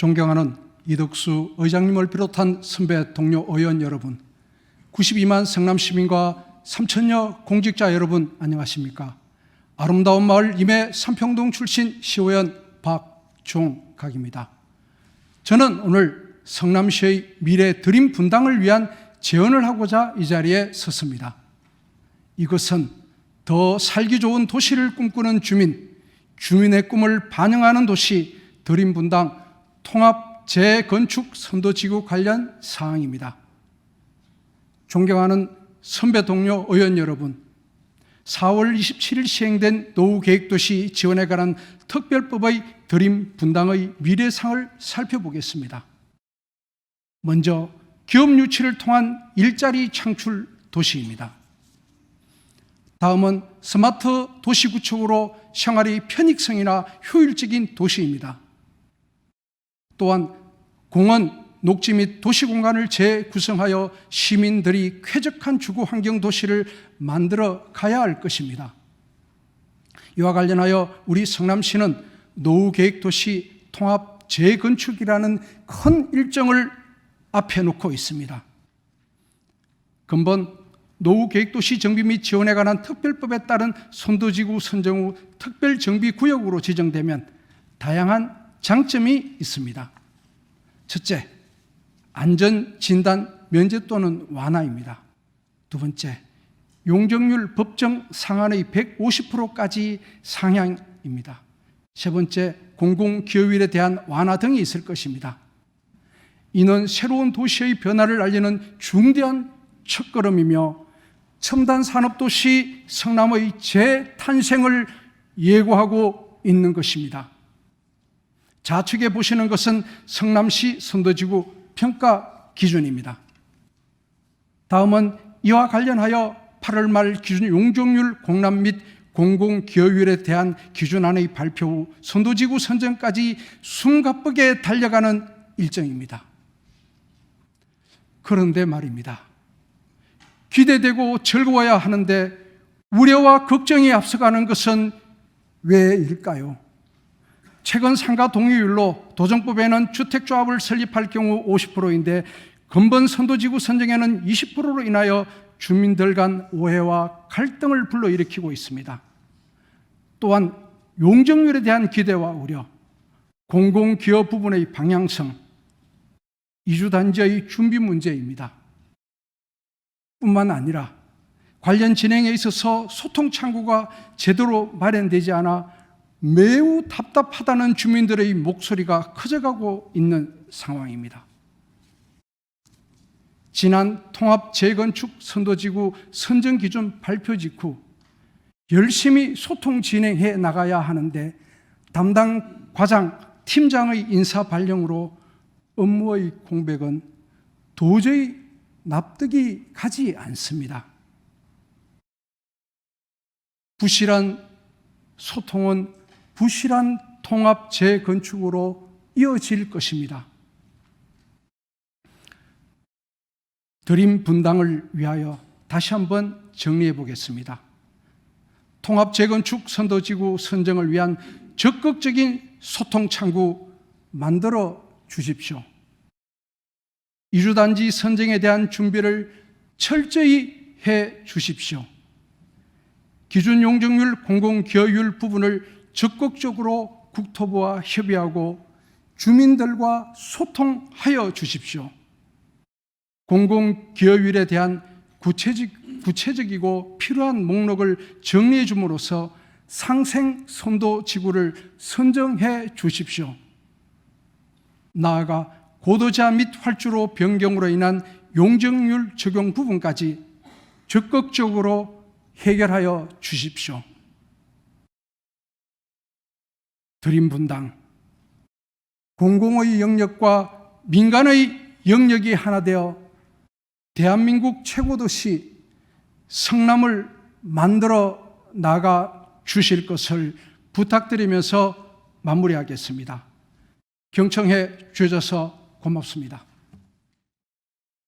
존경하는 이덕수 의장님을 비롯한 선배 동료 의원 여러분, 92만 성남 시민과 3천여 공직자 여러분 안녕하십니까? 아름다운 마을 임해 삼평동 출신 시의원 박종각입니다. 저는 오늘 성남시의 미래 드림 분당을 위한 제언을 하고자 이 자리에 섰습니다. 이것은 더 살기 좋은 도시를 꿈꾸는 주민, 주민의 꿈을 반영하는 도시 드림 분당 통합 재건축 선도지구 관련 사항입니다. 존경하는 선배 동료 의원 여러분, 4월 27일 시행된 노후계획도시 지원에 관한 특별법의 드림 분당의 미래상을 살펴보겠습니다. 먼저 기업 유치를 통한 일자리 창출 도시입니다. 다음은 스마트 도시 구축으로 생활의 편익성이나 효율적인 도시입니다. 또한 공원, 녹지 및 도시 공간을 재구성하여 시민들이 쾌적한 주거 환경 도시를 만들어 가야 할 것입니다. 이와 관련하여 우리 성남시는 노후 계획 도시 통합 재건축이라는 큰 일정을 앞에 놓고 있습니다. 근본 노후 계획 도시 정비 및 지원에 관한 특별법에 따른 선도지구 선정 후 특별 정비 구역으로 지정되면 다양한 장점이 있습니다. 첫째, 안전 진단 면제 또는 완화입니다. 두 번째, 용적률 법정 상한의 150%까지 상향입니다. 세 번째, 공공기업일에 대한 완화 등이 있을 것입니다. 이는 새로운 도시의 변화를 알리는 중대한 첫걸음이며 첨단 산업도시 성남의 재탄생을 예고하고 있는 것입니다. 좌측에 보시는 것은 성남시 선도지구 평가 기준입니다. 다음은 이와 관련하여 8월 말 기준 용적률 공람 및 공공기여율에 대한 기준안의 발표 후 선도지구 선정까지 숨가쁘게 달려가는 일정입니다. 그런데 말입니다. 기대되고 즐거워야 하는데 우려와 걱정이 앞서가는 것은 왜일까요? 최근 상가 동의율로 도정법에는 주택조합을 설립할 경우 50%인데 근본 선도지구 선정에는 20%로 인하여 주민들 간 오해와 갈등을 불러일으키고 있습니다. 또한 용적률에 대한 기대와 우려, 공공기업 부분의 방향성, 이주단지의 준비 문제입니다. 뿐만 아니라 관련 진행에 있어서 소통 창구가 제대로 마련되지 않아 매우 답답하다는 주민들의 목소리가 커져가고 있는 상황입니다. 지난 통합 재건축 선도지구 선정 기준 발표 직후 열심히 소통 진행해 나가야 하는데 담당 과장, 팀장의 인사 발령으로 업무의 공백은 도저히 납득이 가지 않습니다. 부실한 소통은 부실한 통합 재건축으로 이어질 것입니다. 드림 분당을 위하여 다시 한번 정리해 보겠습니다. 통합 재건축 선도지구 선정을 위한 적극적인 소통 창구 만들어 주십시오. 이주단지 선정에 대한 준비를 철저히 해 주십시오. 기준 용적률 공공기여율 부분을 적극적으로 국토부와 협의하고 주민들과 소통하여 주십시오. 공공기여율에 대한 구체적, 구체적이고 필요한 목록을 정리해 줌으로써 상생 선도 지구를 선정해 주십시오. 나아가 고도자 및 활주로 변경으로 인한 용적률 적용 부분까지 적극적으로 해결하여 주십시오. 드림 분당 공공의 영역과 민간의 영역이 하나 되어 대한민국 최고 도시 성남을 만들어 나가 주실 것을 부탁드리면서 마무리하겠습니다. 경청해 주셔서 고맙습니다.